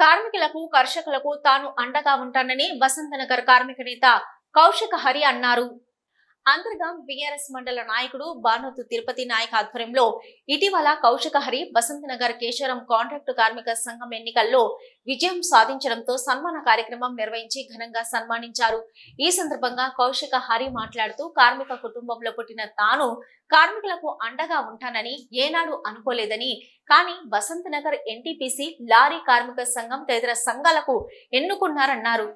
కార్మికులకు కర్షకులకు తాను అండగా ఉంటానని వసంతనగర్ కార్మిక నేత కౌశిక హరి అన్నారు. అంతర్గం బీఆర్ఎస్ మండల నాయకుడు బానోతు తిరుపతి నాయక్ ఆధ్వర్యంలో ఇటీవల కౌశిక హరి వసంతనగర్ కేశవరం కాంట్రాక్టు కార్మిక సంఘం ఎన్నికల్లో విజయం సాధించడంతో సన్మాన కార్యక్రమం నిర్వహించి ఘనంగా సన్మానించారు. ఈ సందర్భంగా కౌశిక హరి మాట్లాడుతూ కార్మిక కుటుంబంలో పుట్టిన తాను కార్మికులకు అండగా ఉంటానని ఏనాడు అనుకోలేదని కానీ వసంతనగర్ ఎన్టీపీసీ లారీ కార్మిక సంఘం తదితర సంఘాలకు ఎన్నుకున్నారన్నారు.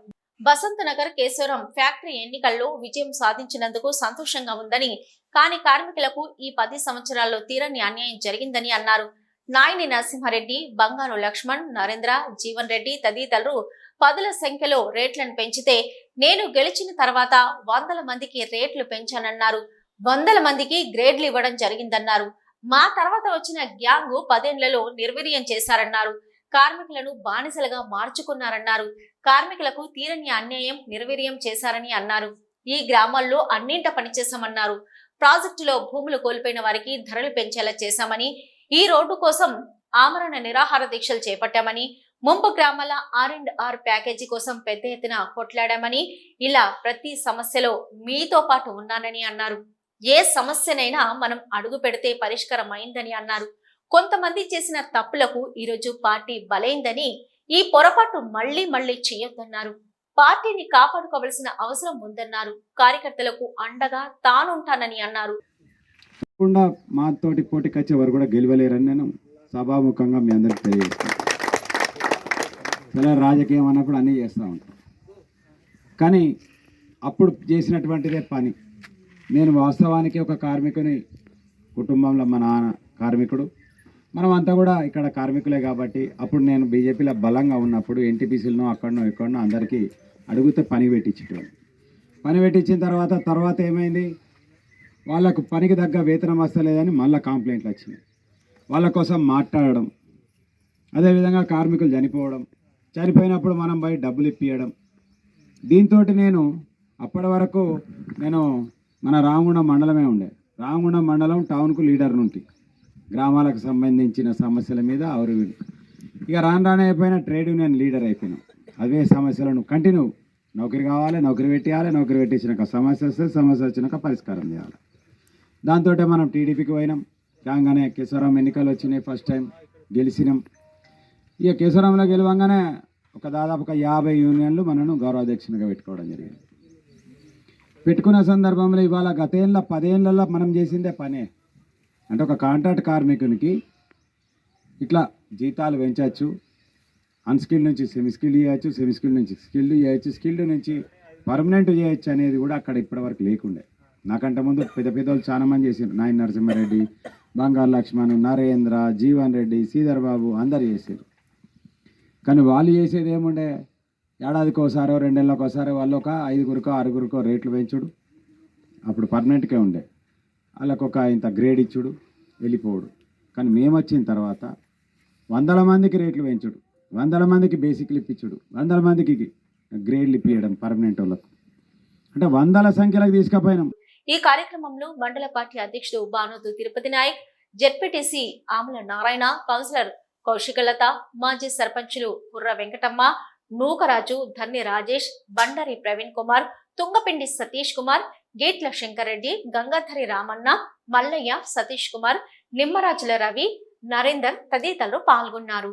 బసంత్ నగర్ కేశవరం ఫ్యాక్టరీ ఎన్నికల్లో విజయం సాధించినందుకు సంతోషంగా ఉందని కానీ కార్మికులకు ఈ పది సంవత్సరాల్లో తీరని అన్యాయం జరిగిందని అన్నారు. నాయని నరసింహారెడ్డి బంగారు లక్ష్మణ్ నరేంద్ర జీవన్ రెడ్డి తదితరులు పదుల సంఖ్యలో రేట్లను పెంచితే నేను గెలిచిన తర్వాత వందల మందికి రేట్లు పెంచానన్నారు. వందల మందికి గ్రేడ్లు ఇవ్వడం జరిగిందన్నారు. మా తర్వాత వచ్చిన గ్యాంగు పదేళ్ళలో నిర్వీర్యం చేశారన్నారు. కార్మికులను బానిసలుగా మార్చుకున్నారన్నారు. కార్మికులకు తీరని అన్యాయం నిర్వీర్యం చేశారని అన్నారు. ఈ గ్రామాల్లో అన్నింట పనిచేశామన్నారు ప్రాజెక్టులో భూములు కోల్పోయిన వారికి ధరలు పెంచేలా చేశామని ఈ రోడ్డు కోసం ఆమరణ నిరాహార దీక్షలు చేపట్టామని ముంపు గ్రామాల ఆర్ అండ్ ఆర్ ప్యాకేజీ కోసం పెద్ద ఎత్తున కొట్లాడామని ఇలా ప్రతి సమస్యలో మీతో పాటు ఉన్నానని అన్నారు. ఏ సమస్యనైనా మనం అడుగు పెడితే పరిష్కారం అయిందని అన్నారు. కొంతమంది చేసిన తప్పులకు ఈరోజు పార్టీ బలైందని ఈ పొరపాటు మళ్ళీ మళ్ళీ చేయొద్దన్నారు. పార్టీని కాపాడుకోవలసిన అవసరం ఉందన్నారు. కార్యకర్తలకు అండగా తానుంటానని అన్నారు. మాతోటి పోటీకి వచ్చే వారు కూడా గెలవలేరని నేను సభాముఖంగా మీ అందరికి తెలియజేస్తాను చాలా రాజకీయం అన్నప్పుడు అన్నీ చేస్తూ ఉంటాం. కానీ అప్పుడు చేసినటువంటిదే పని. నేను వాస్తవానికి ఒక కార్మికుని కుటుంబంలో మా నాన్న కార్మికుడు. మనం అంతా కూడా ఇక్కడ కార్మికులే కాబట్టి అప్పుడు నేను బీజేపీలో బలంగా ఉన్నప్పుడు ఎన్టీపీసీలను అక్కడనో ఇక్కడనో అందరికీ అడిగితే పని పెట్టించేటోళ్ళు. పని పెట్టించిన తర్వాత తర్వాత ఏమైంది? వాళ్ళకు పనికి తగ్గ వేతనం వస్తలేదని మళ్ళీ కంప్లైంట్లు వచ్చినాయి. వాళ్ళ కోసం మాట్లాడడం అదేవిధంగా కార్మికులు చనిపోవడం చనిపోయినప్పుడు మనం పోయి డబ్బులు ఇప్పియడం. దీంతో నేను అప్పటి వరకు నేను మన రామగుండం మండలమే ఉండే. రామగుండం మండలం టౌన్కు లీడర్ నుండి గ్రామాలకు సంబంధించిన సమస్యల మీద అవరు ఇక రాను రాను అయిపోయినా ట్రేడ్ యూనియన్ లీడర్ అయిపోయినాం. అవే సమస్యలను కంటిన్యూ. నౌకరి కావాలి నౌకరి పెట్టేయాలి నౌకరి పెట్టించినాక సమస్య వస్తే సమస్య వచ్చినాక పరిష్కారం చేయాలి. దాంతో మనం టీడీపీకి పోయినాం. కాగానే కేశవరాం ఎన్నికలు వచ్చినాయి ఫస్ట్ టైం గెలిచినాం. ఇక కేశవరంలో గెలవంగానే ఒక దాదాపు ఒక యాభై యూనియన్లు మనను గౌరవాధ్యక్షునిగా పెట్టుకోవడం జరిగింది. పెట్టుకున్న సందర్భంలో ఇవాళ గతేళ్ళ పదేళ్ళలో మనం చేసిందే పనే. అంటే ఒక కాంట్రాక్ట్ కార్మికునికి ఇట్లా జీతాలు పెంచవచ్చు అన్స్కిల్డ్ నుంచి సెమీ స్కిల్డ్ చేయొచ్చు సెమీ స్కిల్డ్ నుంచి స్కిల్డ్ చేయొచ్చు స్కిల్డ్ నుంచి పర్మనెంట్ చేయొచ్చు అనేది కూడా అక్కడ ఇప్పటివరకు లేకుండే. నాకంటే ముందు పెద్ద పెద్ద వాళ్ళు చాలా మంది చేసారు నాయన నరసింహారెడ్డి బంగారు లక్ష్మణ్ నరేంద్ర జీవన్ రెడ్డి శ్రీధర్ బాబు అందరు చేశారు కానీ వాళ్ళు చేసేది ఏముండే? ఏడాదికి ఒకసారో రెండేళ్ళకి ఒకసారి వాళ్ళు ఒక ఐదుగురికో ఆరుగురికో రేట్లు పెంచుడు. అప్పుడు పర్మనెంట్కే ఉండే. వాళ్ళకు ఒక ఇంత గ్రేడ్ ఇచ్చుడు వెళ్ళిపోవుడు. కానీ మేము వచ్చిన తర్వాత వందల మందికి రేట్లు పెంచుడు వందల మందికి బేసిక్లు ఇప్పించుడు వందల మందికి గ్రేడ్లు ఇప్పించడం పర్మనెంట్ వాళ్ళకు. అంటే వందల సంఖ్యలకు తీసుకుపోయినాం. ఈ కార్యక్రమంలో మండల పార్టీ అధ్యక్షుడు భానుతు తిరుపతి నాయక్ జెడ్పీటీసీ ఆముల నారాయణ కౌన్సిలర్ కౌశికలత మాజీ సర్పంచులు కుర్ర వెంకటమ్మ నూకరాజు ధన్య రాజేష్ బండరి ప్రవీణ్ కుమార్ తుంగపిండి సతీష్ కుమార్ గేట్ల శంకర్రెడ్డి గంగాధరి రామన్న మల్లయ్య సతీష్ కుమార్ నిమ్మరాజుల రవి నరేందర్ తదితరులు పాల్గొన్నారు.